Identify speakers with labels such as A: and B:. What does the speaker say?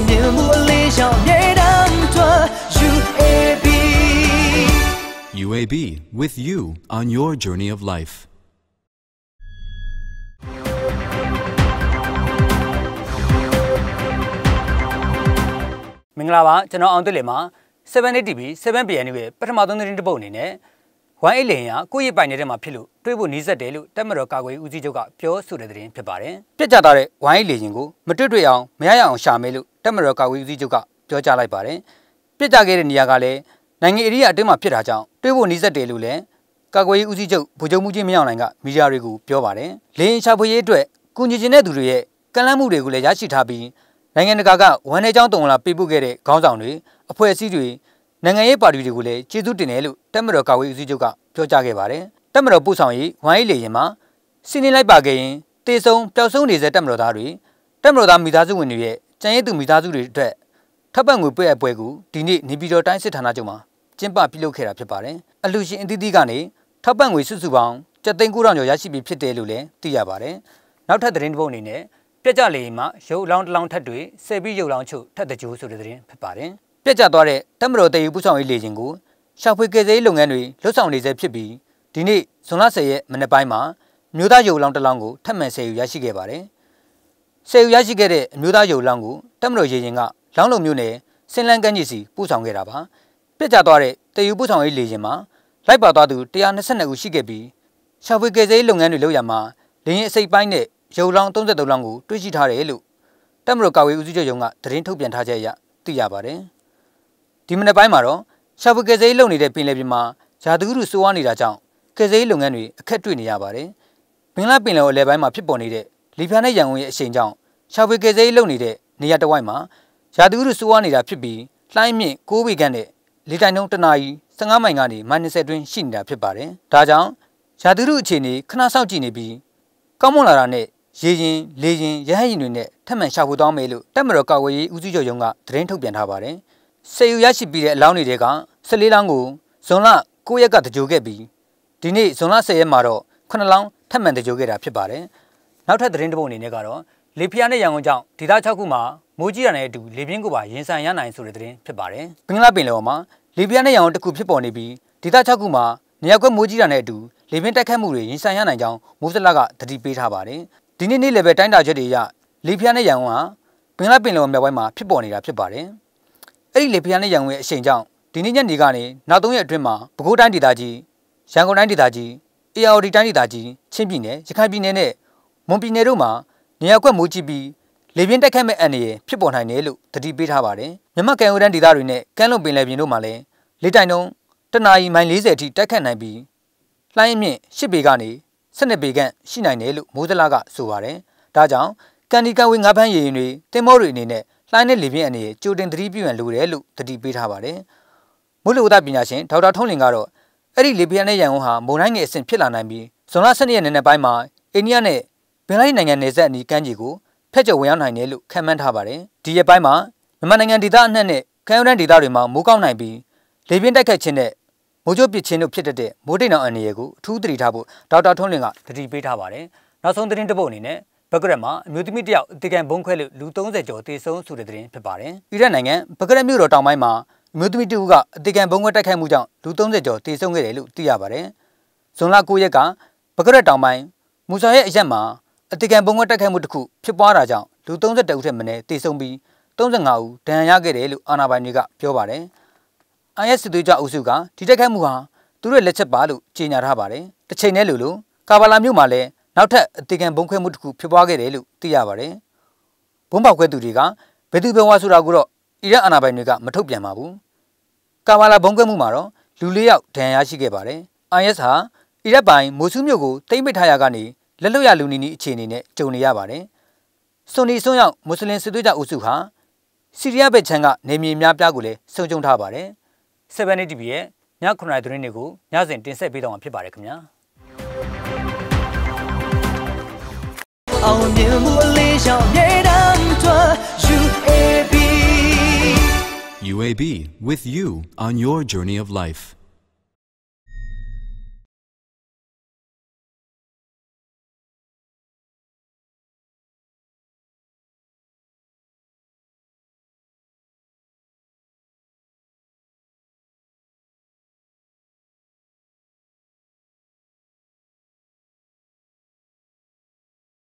A: အောင်မြင်မှုအလေးရှောင်မြေတမ်းထွက် UAB
B: UAB with you on your journey of life.
C: မင်္ဂလာပါကျွန်တော်အောင်သွေးလေမှာ7 TV 7 PN ရဲ့ပထမဆုံးသတင်းတစ်ပုဒ်အနေနဲ့ဝမ်အိတ်လင်ရကိုယ့်ရဲ့ပိုင်နေတဲ့မှာဖြစ်လို့တွေးဖို့နီးစက်တယ်လို့တက်မတော်ကာကွယ်ဦးစီးချုပ်ကပြောဆိုတဲ့သတင်းဖြစ်ပါတယ်ပြက်ကြတာတဲ့ဝမ်အိတ်လင်ရင်ကိုမတွေ့တွေ့အောင်မရရအောင်ရှာမဲလို့ တက်မတော်ကာကွယ်ဦးစီးချုပ်ကပြောကြားလိုက်ပါတယ်ပြက်ကြခဲ့တဲ့နေရာကလည်းနိုင်ငံအရိယာအတွင်းမှာဖြစ်တာကြောင့်တွေးဖို့နီးစက်တယ်လို့လည်းကာကွယ်ဦးစီးချုပ်ဗိုလ်ချုပ်မှုကြီးမင်းအောင်လှိုင်ကမီဒီယာတွေကိုပြောပါတယ်လင်းရှာဖွေရေးအတွက်ကုညီကျင်တဲ့သူတွေရဲ့ကန့်လန့်မှုတွေကိုလည်းရရှိထားပြီးနိုင်ငံတကာကဝန်ထဲကြောင်းတုံလာပေးပို့ခဲ့တဲ့ခေါင်းဆောင်တွေအဖွဲ့အစည်းတွေနိုင်ငံရေးပါတီတွေကိုလည်းကျေးဇူးတင်တယ်လို့တက်မတော်ကာဝေးဦးစီးချုပ်ကပြောကြားခဲ့ပါတယ်။တက်မတော်ပို့ဆောင်ရေးဝိုင်းလေရင်မှာစီးနေလိုက်ပါခဲ့ရင်တေဆုံးပျောက်ဆုံးနေတဲ့တက်မတော်သားတွေတက်မတော်သားမိသားစုဝင်တွေရဲ့ ကြံရည်သူမိသားစုတွေအတွက်ထပ်ပံ့ငွေပေးအပ်ပွဲကိုဒီနေ့နေပြည်တော်တိုင်းစစ်ဌာနချုပ်မှာကျင်းပပြုလုပ်ခဲ့တာဖြစ်ပါတယ်။အလူရှင်အသီးသီးကနေထပ်ပံ့ငွေစုစုပေါင်းကျပ်သိန်း9000ကျော်ရရှိပြီးဖြစ်တယ်လို့လည်းသိရပါတယ်။နောက်ထပ်သတင်းတစ်ပုဒ်အနေနဲ့ပြက်ကြလေမှာရုပ်လောင်းတလောင်းထက်တွေဆယ်ပြီးရုပ်လောင်းချုပ်ထက်တကြိုးဆိုတဲ့သတင်းဖြစ်ပါတယ်။ပြက်ကြသွားတဲ့တက်မတော်တည်ယူပူဆောင်ရေးလေခြင်းကိုရှာဖွေကယ်ဆယ်ရေးလုပ်ငန်းတွေလှုပ်ဆောင်နေဆဲဖြစ်ပြီးဒီနေ့ဇွန်လ10ရက်မနေ့ပိုင်းမှာမြို့သားရုပ်လောင်းတလောင်းကိုထပ်မံဆယ်ယူရရှိခဲ့ပါတယ်။ ဆယ်ယူရရှိခဲ့တဲ့အမျိုးသားရုပ်လောင်းကိုတက်မတော်ရေရင်ကလောင်းလုံမြို့နယ်စင်လန်းကမ်းကြီးစီပို့ဆောင်ခဲ့တာပါ။ပြက်ကြသွားတဲ့တည်ယူပူဆောင်ရေးလေခြင်းမှာလိုက်ပါသွားသူ122ဦးရှိခဲ့ပြီးရှာဖွေကယ်ဆယ်ရေးလုပ်ငန်းတွေလုပ်ရမှာလင်းရင်အစိပ်ပိုင်းနဲ့ရုပ်လောင်း33လောင်းကိုတွေ့ရှိထားတယ်လို့တက်မတော်ကာဝေးဦးစီးချုပ်ရုံးကသတင်းထုတ်ပြန်ထားချက်အရသိရပါတယ်။ဒီမနေ့ပိုင်းမှာတော့ရှာဖွေကယ်ဆယ်ရေးလုပ်နေတဲ့ပင်လယ်ပြင်မှာယာသူရုစိုးဝါးနေတာကြောင့်ကယ်ဆယ်ရေးလုပ်ငန်းတွေအခက်တွေ့နေရပါတယ်။ဘင်္ဂလားပင်လယ်အလယ်ပိုင်းမှာဖြစ်ပေါ်နေတဲ့ လီဖျားနဲ့ရန်ကုန်ရဲ့အရှိန်ကြောင့်ရှာဖွေကယ်ဆယ်ရေးလုပ်နေတဲ့နေရာတစ်ဝိုက်မှာယာသူရုစိုးဝါးနေတာဖြစ်ပြီးလှိုင်းမြင့်6ပေခန့်နဲ့လေတိုင်နှုန်းတနာရီ15မိုင်ကနေမိုင်20တွင်းရှိနေတာဖြစ်ပါတယ်။ဒါကြောင့်ယာသူရုအခြေအနေခဏစောင့်ကြည့်နေပြီးကောင်းမွန်လာတာနဲ့ရေရင်လေရင်ရဟတ်ရင်တွေနဲ့ထပ်မံရှာဖွေသွားမယ်လို့တက်မတော်ကာဝေးရေးဦးစီးချုပ်ရုံးကသတင်းထုတ်ပြန်ထားပါတယ်။စေယူရရှိပြီးတဲ့အလောင်းတွေက14လောင်းကိုဇွန်လ9ရက်ကတကြိုခဲ့ပြီးဒီနေ့ဇွန်လ10ရက်မှာတော့9လောင်းထပ်မံတကြိုခဲ့တာဖြစ်ပါတယ်။ နောက်ထပ်သတင်းတစ်ပုဒ်အနေနဲ့ကတော့လေဖျားနဲ့ရန်ကုန်ကြောင့်ဒေသ6ခုမှာမိုးကြီးရတဲ့အတူလေပြင်းကိုပါရင်ဆိုင်ရနိုင်ဆိုတဲ့သတင်းဖြစ်ပါတယ်။ဘင်္ဂလားပင်လယ်ပေါ်မှာလေဖျားနဲ့ရန်ကုန်တစ်ခုဖြစ်ပေါ်နေပြီးဒေသ6ခုမှာနေရာကွက်မိုးကြီးရတဲ့အတူလေပြင်းတိုက်ခတ်မှုတွေရင်ဆိုင်ရနိုင်ကြောင်းမိုးစလကတတိပေးထားပါတယ်။ဒီနေ့နေ့လယ်ပဲတိုင်းတာချက်တွေအရလေဖျားနဲ့ရန်ကုန်ဟာဘင်္ဂလားပင်လယ်မြောက်ပိုင်းမှာဖြစ်ပေါ်နေတာဖြစ်ပါတယ်။အဲ့ဒီလေဖျားနဲ့ရန်ကုန်ရဲ့အရှိန်ကြောင့်ဒီနေ့ညနေကနေနောက်၃ရက်အတွင်းမှာပဲခူးတိုင်းဒေသကြီးရန်ကုန်တိုင်းဒေသကြီးအေရဝတီတိုင်းဒေသကြီးချင်းပြည်နယ်ရခိုင်ပြည်နယ်နဲ့ မွန်ပြည်နယ်တို့မှာနေရာကွက်မိုးကြီးပြီးလေပြင်းတက်ခတ်မဲ့အန္တရာယ်ဖြစ်ပေါ်နိုင်တယ်လို့တတိပေးထားပါတယ်။မြမကန်ယိုဒန်ဒေသတွေနဲ့ကမ်းလွန်ပင်လယ်ပြင်တို့မှာလည်းလေတိုင်တုံးတနအီမိုင်40အထိတက်ခတ်နိုင်ပြီးလှိုင်းအမြင့်10ပေကနေ12ပေခန့်ရှိနိုင်တယ်လို့မိုးစလာကဆိုပါတယ်။ဒါကြောင့်ကန်ဒီကန်ဝေငါးဖမ်းရည်ရင်တွေတင်မောတွေအနေနဲ့လှိုင်းတဲ့လေပြင်းအနေနဲ့ကြိုတင်သတိပြုရန်လိုတယ်လို့တတိပေးထားပါတယ်။မိုးလေဝသပညာရှင်ဒေါက်တာထုံးလင်ကတော့အဲ့ဒီလေပြင်းနဲ့ရန်ကုန်ဟာမုန်တိုင်းငယ်အဆင့်ဖြစ်လာနိုင်ပြီးဇွန်လ12ရက်နေ့နဲ့ပိုင်းမှာအိန္ဒိယနဲ့ဘ င်္ဂလားဒေ့ရှ်နိုင်ငံနယ်စပ်အနီးကမ်းခြေကိုဖက်ကျော်ဝင်ရောက်နိုင်တယ်လို့ခန့်မှန်းထားပါတယ်။ဒီရက်ပိုင်းမှာမြန်မာနိုင်ငံဒေသအနှံ့နဲ့ကမ်းရိုးတန်းဒေသတွေမှာမိုးကောင်းနိုင်ပြီးလေပြင်းတိုက်ခတ်ခြင်းနဲ့မိုးကြိုးပစ်ခြင်းတို့ဖြစ်တဲ့မိုးတိမ်အောင်အန္တရာယ်ကိုအထူးသတိထားဖို့ဒေါက်တာထွန်းလင်းကတတိပေးထားပါတယ်။နောက်ဆုံးသတင်းတစ်ပုဒ်အနေနဲ့ဘဂရက်မှာအမျိုးသမီးတယောက်အတေကန်ဘုံခွဲလို့လူ30ကျော်တေဆုံးဆိုတဲ့သတင်းဖြစ်ပါတယ်။အီရတ်နိုင်ငံဘဂရက်မြို့တော်တောင်ပိုင်းမှာအမျိုးသမီးတဦးကအတေကန်ဘုံခွဲတိုက်ခိုက်မှုကြောင့်လူ30ကျော်တေဆုံးခဲ့တယ်လို့သိရပါတယ်။ဇွန်လ9ရက်ကဘဂရက်တောင်ပိုင်းမူဆာရဲ့အရက်မှာ အတေကန်ဘုံခွဲတိုက်ခိုက်မှုတစ်ခုဖြစ်ပွားတာကြောင့်လူ32ဦးထက်မနည်းတေဆုံးပြီး35ဦးဒဏ်ရာရခဲ့တယ်လို့အာဏာပိုင်တွေကပြောပါတယ်။ IS စစ်သွေးကြအုပ်စုကဒီတိုက်ခိုက်မှုဟာသူတို့လက်ချက်ပါလို့ကြေညာထားပါတယ်။တစ်ချိန်တည်းလိုလိုကာဘာလာမြို့မှာလည်းနောက်ထပ်အသေးခံဘုံခွဲမှုတစ်ခုဖြစ်ပွားခဲ့တယ်လို့သိရပါတယ်။ဘုံပေါက်ခွဲသူတွေကဘယ်သူဘယ်ဝါဆိုတာကိုတော့အီရတ်အာဏာပိုင်တွေကမထုတ်ပြန်ပါဘူး။ကာဘာလာဘုံခွဲမှုမှာတော့လူလေးယောက်ဒဏ်ရာရရှိခဲ့ပါတယ်။ IS ဟာအီရတ်ပိုင်မိုဆူးမြို့ကိုတိမ့်ပိတ်ထားရကနေ လက်လွတ်ရလူနီနီအခြေအနေနဲ့ကြုံနေရပါတယ်။ဆွန်နီဆွန်ရောက်မွတ်စလင်စစ်သွေးကြအုပ်စုဟာစီးရီးယားဘက်ခြမ်းကနေမြေများပြားကိုလည်းစုံကြုံထားပါတယ်။7 TV ရဲ့ည9:00နာရီသတင်းတွေကိုညစဉ်တင်ဆက်ပေးတော့မှာဖြစ်ပါတယ်ခင်ဗျာ
A: အောင်မြင်မှုအလေးရှောင်မြေတမ်းထွက် UAB
B: UAB with you on your journey of life